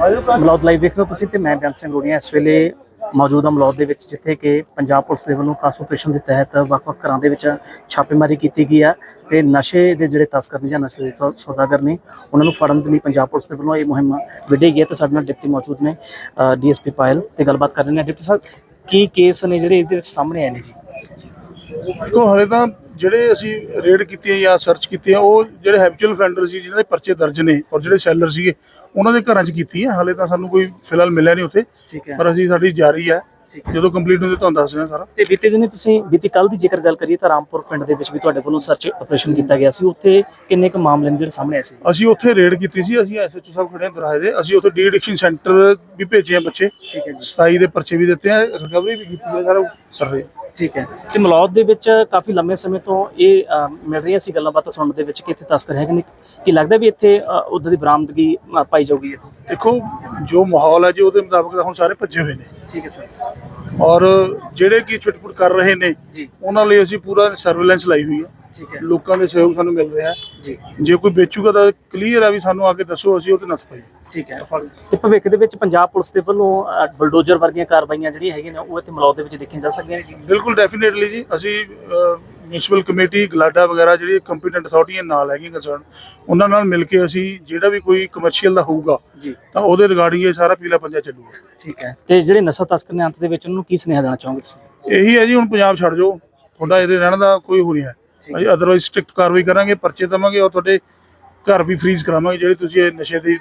Malaud live ਦੇਖ ਰਹੇ ਹੋ ਤੁਸੀਂ ਤੇ ਮੈਂ ਬੇਅੰਤ ਸਿੰਘ ਰੋੜੀਆਂ ਇਸ ਵੇਲੇ ਮੌਜੂਦ ਹਾਂ ਮਲੌਦ ਦੇ ਵਿੱਚ, ਜਿੱਥੇ ਕਿ ਪੰਜਾਬ ਪੁਲਿਸ ਦੇ ਵੱਲੋਂ ਖਾਸ ਆਪਰੇਸ਼ਨ ਦੇ ਤਹਿਤ ਵੱਖ-ਵੱਖ ਘਰਾਂ ਦੇ ਵਿੱਚ ਛਾਪੇਮਾਰੀ ਕੀਤੀ ਗਈ ਹੈ ਤੇ ਨਸ਼ੇ ਦੇ ਜਿਹੜੇ ਤਸਕਰ ਨੇ ਜਾਂ ਨਸ਼ੇ ਦੇ ਸੌਦਾਗਰ ਨੇ, ਉਹਨਾਂ ਨੂੰ ਫੜਨ ਦੇ ਲਈ ਪੰਜਾਬ ਪੁਲਿਸ ਦੇ ਵੱਲੋਂ ਇਹ ਮੁਹਿੰਮ ਵਿੱਢੀ ਗਈ ਹੈ ਤੇ ਸਾਡੇ ਨਾਲ ਡਿਪਟੀ ਮੌਜੂਦ ਨੇ ਡੀਐਸਪੀ ਪਾਇਲ ਤੇ ਗੱਲਬਾਤ ਕਰ ਰਹੇ ਨੇ। ਡਿਪਟੀ ਸਾਹਿਬ, ਕੀ ਕੇਸ ਨੇ ਜਿਹੜੇ ਇਹਦੇ ਵਿੱਚ ਸਾਹਮਣੇ ਆਏ ਨੇ ਜੀ? ਦੇਖੋ, ਹਲੇ ਤਾਂ ਜਿਹੜੇ ਅਸੀਂ ਰੇਡ ਕੀਤੀ ਜਾਂ ਸਰਚ ਕੀਤੀ ਉਹ ਜਿਹੜੇ ਹੈਬਚੁਅਲ ਫੈਂਡਰ ਸੀ ਜਿਨ੍ਹਾਂ ਦੇ ਪਰਚੇ ਦਰਜ ਨੇ ਔਰ ਜਿਹੜੇ ਸੈਲਰ ਸੀਗੇ ਉਹਨਾਂ ਦੇ ਘਰਾਂ 'ਚ ਕੀਤੀ ਹੈ ਹਲੇ ਤਾਂ ਸਾਨੂੰ ਕੋਈ ਫਿਲਹਾਲ ਮਿਲਿਆ ਨਹੀਂ ਉੱਥੇ ਪਰ ਅਸੀਂ ਸਾਡੀ ਜਾਰੀ ਹੈ। ਜਦੋਂ ਕੰਪਲੀਟ ਹੁੰਦੇ ਤੁਹਾਨੂੰ ਦੱਸ ਦਿਆਂ ਸਾਰਾ। ਤੇ ਬੀਤੇ ਦਿਨੇ ਤੁਸੀਂ ਬੀਤੀ ਕੱਲ ਦੀ ਜੇਕਰ ਗੱਲ ਕਰੀਏ ਤਾਂ ਰਾਮਪੁਰ ਪਿੰਡ ਦੇ ਵਿੱਚ ਵੀ ਤੁਹਾਡੇ ਵੱਲੋਂ ਸਰਚ ਆਪਰੇਸ਼ਨ ਕੀਤਾ ਗਿਆ ਸੀ। ਉੱਥੇ ਕਿੰਨੇ ਕੁ ਮਾਮਲੇ ਜਿਹੜੇ ਸਾਹਮਣੇ ਆਏ ਸੀ? ਅਸੀਂ ਉੱਥੇ ਰੇਡ ਕੀਤੀ ਸੀ ਅਸੀਂ ਐਸਐਚਓ ਸਾਹਿਬ ਖੜੇ ਦਰਾਹੇ ਦੇ। ਅਸੀਂ ਉੱਥੇ ਡੀ ਐਡਿਕਸ਼ਨ ਸੈਂਟਰ ਵੀ ਭੇਜੇ ਆ ਬੱਚੇ। ਠੀਕ ਹੈ ਜੀ। 27 ਦੇ ਪਰਚੇ ਵੀ ਦਿੱਤੇ ਆ ਰਿਕਵਰੀ ਵੀ ਕੀਤੀ ਹੈ ਸਾਰਾ ਕਰ ਰਹੇ। ਠੀਕ ਹੈ। ਤੇ ਮਲੌਦ ਦੇ ਵਿੱਚ ਕਾਫੀ ਲੰਮੇ ਸਮੇਂ ਤੋਂ ਇਹ ਅ, ਮਿਲ ਰਹੀਆਂ ਸੀ ਗੱਲਾਂ ਬਾਤਾਂ ਸੁਣਨ ਦੇ ਵਿੱਚ ਕਿ ਇੱਥੇ ਤਸਕਰ ਹੈਗੇ ਨੇ। ਕੀ ਲੱਗਦਾ ਵੀ ਇੱਥੇ ਉੱਦਾਂ ਦੀ ਬਰਾਮਦਗੀ ਅ, ਪਾਈ ਜਾਊਗੀ ਇੱਥੇ? ਦੇਖੋ ਜੋ ਮਾਹੌਲ ਹੈ ਜੀ ਉਹਦੇ ਮੁਤਾਬਕ ਤਾਂ ਹੁਣ ਸਾਰੇ ਭੱਜੇ ਹੋਏ ਨੇ। ਠੀਕ ਹੈ ਸਰ। ਔਰ ਜਿਹੜੇ ਕੀ ਛੁਟਪੁਟ ਕਰ ਰਹੇ ਨੇ ਜੀ। ਉਹਨਾਂ ਲਈ ਅਸੀਂ ਪੂਰਾ ਸਰਵੇਲੈਂਸ ਲਾਈ ਹੋਈ ਹੈ। ਠੀਕ ਹੈ। ਲੋਕਾਂ ਦੇ ਸਹਿਯੋਗ ਸਾਨੂੰ ਮਿਲ ਰਿਹਾ ਹੈ। ਜੀ। ਜੇ ਕੋਈ ਵੇਚੂਗਾ ਤਾਂ ਕਲੀਅਰ ਆ ਵੀ ਸਾਨੂੰ ਆ ਕੇ ਦੱਸੋ ਅਸੀਂ ਉਹਦੇ ਨੱਥ ਪਾਈਏ ਠੀਕ ਹੈ। ਤੇ ਭਵਿੱਖ ਦੇ ਵਿੱਚ ਪੰਜਾਬ ਪੁਲਿਸ ਦੇ ਵੱਲੋਂ ਬਲਡੋਜ਼ਰ ਵਰਗੀਆਂ ਕਾਰਵਾਈਆਂ ਜਿਹੜੀਆਂ ਹੈਗੀਆਂ ਨੇ ਉਹ ਇੱਥੇ ਮਲੌਦ ਦੇ ਵਿੱਚ ਦੇਖੀਆਂ ਜਾ ਸਕਦੀਆਂ ਨੇ ਜੀ? ਬਿਲਕੁਲ ਡੈਫੀਨੇਟਲੀ ਜੀ। ਅਸੀਂ ਮਿਊਨਿਸਪਲ ਕਮੇਟੀ ਗਲਾਡਾ ਵਗੈਰਾ ਜਿਹੜੀ ਕੰਪੀਟੈਂਟ ਅਥਾਰਟੀਆਂ ਨਾਲ ਹੈਗੀਆਂ ਕੰਸਰਨ ਉਹਨਾਂ ਨਾਲ ਮਿਲ ਕੇ ਅਸੀਂ ਜਿਹੜਾ ਵੀ ਕੋਈ ਕਮਰਸ਼ੀਅਲ ਦਾ ਹੋਊਗਾ ਜੀ। ਤਾਂ ਉਹਦੇ ਰਿਗਾਰਡਿੰਗ ਇਹ ਸਾਰਾ ਪੀਲਾ ਪੰਜਾ ਚੱਲੂਗਾ। ਠੀਕ ਹੈ। ਤੇ ਜਿਹੜੇ ਨਸ਼ਾ ਤਸਕਰ ਨੇ ਅੰਤ ਦੇ ਵਿੱਚ ਉਹਨਾਂ ਨੂੰ ਕੀ ਸੁਨੇਹਾ ਦੇਣਾ ਚਾਹੋਗੇ ਤੁਸੀਂ? ਇਹੀ ਹੈ ਜੀ ਹੁਣ ਪੰਜਾਬ ਛੱਡ ਜਾਓ। ਤੁਹਾਡਾ ਇਹਦੇ ਰਹਿਣ ਦਾ ਕੋਈ ਹੋ ਨਹੀਂ ਹੈ। ਅਸੀਂ ਅਦਰਵਾਈਜ਼ ਸਟ੍ਰਿਕਟ ਕਾਰਵਾਈ ਕਰਾਂਗੇ ਪਰਚੇ ਦਵਾਂਗੇ ਔਰ ਤੁਹਾਡੇ ਘਰ ਵੀ ਫ੍ਰੀਜ਼ ਕਰਾਵਾਂਗੇ ਜਿਹੜੇ ਤੁਸੀਂ ਇਹ ਨਸ਼ੇ ਦੀ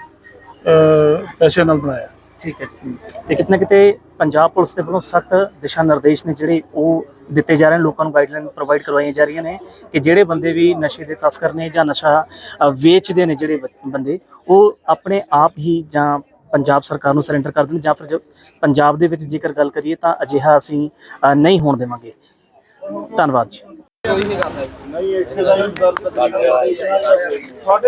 ਅਹ, ਪੈਸਿਆਂ ਨਾਲ ਬਣਾਇਆ। ਠੀਕ ਹੈ ਜੀ। ਤੇ ਕਿਤਨਾ ਕਿਤੇ ਪੰਜਾਬ ਪੁਲਿਸ ਦੇ ਵੱਲੋਂ ਸਖਤ ਦਿਸ਼ਾ ਨਿਰਦੇਸ਼ ਨੇ ਜਿਹੜੇ ਉਹ ਦਿੱਤੇ ਜਾ ਰਹੇ ਨੇ ਲੋਕਾਂ ਨੂੰ ਗਾਈਡਲਾਈਨ ਪ੍ਰੋਵਾਈਡ ਕਰਵਾਈਆਂ ਜਾ ਰਹੀਆਂ ਨੇ ਕਿ ਜਿਹੜੇ ਬੰਦੇ ਵੀ ਨਸ਼ੇ ਦੇ ਤਸਕਰ ਨੇ ਜਾਂ ਨਸ਼ਾ ਵੇਚਦੇ ਨੇ ਜਿਹੜੇ ਬੰਦੇ ਉਹ ਆਪਣੇ ਆਪ ਹੀ ਜਾਂ ਪੰਜਾਬ ਸਰਕਾਰ ਨੂੰ ਸਰੈਂਡਰ ਕਰ ਦੇਣ ਜਾਂ ਫਿਰ ਪੰਜਾਬ ਦੇ ਵਿੱਚ ਜੇਕਰ ਗੱਲ ਕਰੀਏ ਤਾਂ ਅਜਿਹਾ ਅਸੀਂ ਨਹੀਂ ਹੋਣ ਦੇਵਾਂਗੇ। ਧੰਨਵਾਦ ਜੀ। ਨਹੀਂ ਇੱਥੇ ਦਾ ਸਾਡੇ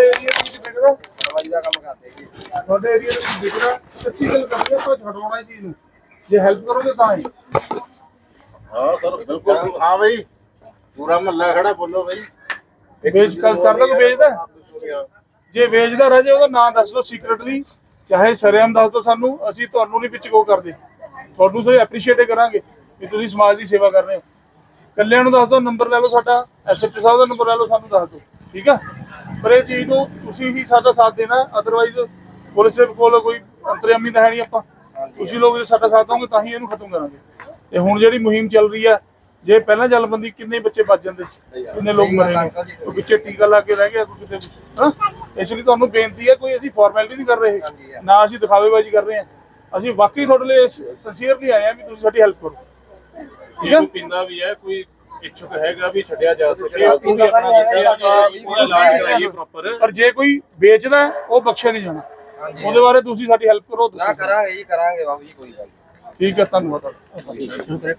ਏਰੀਆ ਵਿੱਚ ਵਿਕਦਾ ਦਵਾਈ ਦਾ ਕੰਮ ਕਰਦੇ ਜੀ। ਸਾਡੇ ਏਰੀਆ ਵਿੱਚ ਵਿਕਦਾ ਸੱਚੀ ਗੱਲ ਕਰਦੇ ਆਪਾਂ ਛਡਵਾਉਣਾ ਇਹ ਚੀਜ਼ ਨੂੰ। ਜੇ ਹੈਲਪ ਕਰੋਗੇ ਤਾਂ ਹੀ। ਹਾਂ ਸਰ ਬਿਲਕੁਲ। ਹਾਂ ਬਈ ਪੂਰਾ ਮਹੱਲਾ ਖੜਾ ਬੋਲੋ ਬਈ। ਵੇਚ ਕਰ ਕਰ ਲੋ ਵੇਚਦਾ? ਜੇ ਵੇਚਦਾ ਰਹੇ ਜੇ ਉਹਦਾ ਨਾਂ ਦੱਸ ਦਿਓ ਸੀਕ੍ਰੀਟਲੀ ਚਾਹੇ ਸ਼ਰੇਆਮ ਦੱਸ ਦਿਓ ਸਾਨੂੰ ਅਸੀਂ ਤੁਹਾਨੂੰ ਨਹੀਂ ਵਿੱਚ ਕੋ ਕਰਦੇ। ਤੁਹਾਨੂੰ ਸੋ ਐਪਰੀਸ਼ੀਏਟ ਕਰਾਂਗੇ ਵੀ ਤੁਸੀਂ ਸਮਾਜ ਦੀ ਸੇਵਾ ਕਰ ਰਹੇ ਹੋ। ਕੱਲਿਆਂ ਨੂੰ ਦੱਸ ਦਿਓ ਨੰਬਰ ਲੈ ਲਓ ਸਾਡਾ ਐਸਐਚਓ ਸਾਹਿਬ ਦਾ ਨੰਬਰ ਲੈ ਲਓ ਸਾਨੂੰ ਦੱਸ ਦਿਓ। ਠੀਕ ਆ? ਪਰ ਇਹ ਚੀਜ਼ ਨੂੰ ਤੁਸੀਂ ਹੀ ਸਾਡਾ ਸਾਥ ਦੇਣਾ ਅਦਰਵਾਈਜ਼ ਪੁਲਿਸ ਦੇ ਕੋਲ ਕੋਈ ਅੰਤਰਯਾਮੀ ਤਾਂ ਹੈ ਨਹੀਂ ਆਪਾਂ। ਤੁਸੀਂ ਲੋਕ ਜੇ ਸਾਡਾ ਸਾਥ ਦੋਗੇ ਤਾਂ ਹੀ ਇਹਨੂੰ ਖਤਮ ਕਰਾਂਗੇ। ਤੇ ਹੁਣ ਜਿਹੜੀ ਮੁਹਿੰਮ ਚੱਲ ਰਹੀ ਆ ਜੇ ਪਹਿਲਾਂ ਚੱਲ ਬੰਦੀ ਕਿੰਨੇ ਬੱਚੇ ਬਚ ਜਾਂਦੇ ਕਿੰਨੇ ਲੋਕ ਮਰੇ ਨੇ? ਪਿੱਛੇ ਟੀਕਾ ਲਾ ਕੇ ਰਹਿ ਗਿਆ ਕੋਈ ਕਿਤੇ ਹਾਂ? ਇਸ ਲਈ ਤੁਹਾਨੂੰ ਬੇਨਤੀ ਹੈ ਕੋਈ ਅਸੀਂ ਫਾਰਮੈਲਿਟੀ ਨਹੀਂ ਕਰ ਰਹੇ ਨਾ ਅਸੀਂ ਦਿਖਾਵੇਬਾਜ਼ੀ ਕਰ ਰਹੇ ਹਾਂ। ਅਸੀਂ ਵਾਕਈ ਤੁਹਾਡੇ ਲਈ ਸਿੰਸੀਅਰਲੀ ਆਏ ਆ ਵੀ ਤੁਸੀਂ ਸਾਡੀ ਹੈਲਪ ਕਰੋ। ਠੀਕ ਹੈ ਪਿੰਦਾ ਵੀ ਹੈ ਕੋਈ ਇੱਛੁਕ ਹੈਗਾ ਵੀ ਛੱਡਿਆ ਜਾ ਸਕੇ। ਉਹ ਵੀ ਆਪਣਾ ਦੱਸਿਆ ਆਪਾਂ ਉਹਦਾ ਇਲਾਜ ਕਰਾਈਏ ਪ੍ਰੋਪਰ ਪਰ ਜੇ ਕੋਈ ਵੇਚਦਾ ਹੈ, ਉਹ ਬਖਸ਼ਿਆ ਨਹੀਂ ਜਾਣਾ। ਉਹਦੇ ਬਾਰੇ ਤੁਸੀਂ ਸਾਡੀ ਹੈਲਪ ਕਰੋ ਨਾ ਕਰਾਂਗੇ ਜੀ ਕਰਾਂਗੇ ਬਾਬੂ ਜੀ ਕੋਈ ਗੱਲ ਨੀ। ਠੀਕ ਹੈ ਧੰਨਵਾਦ। ਤੁਹਾਡਾ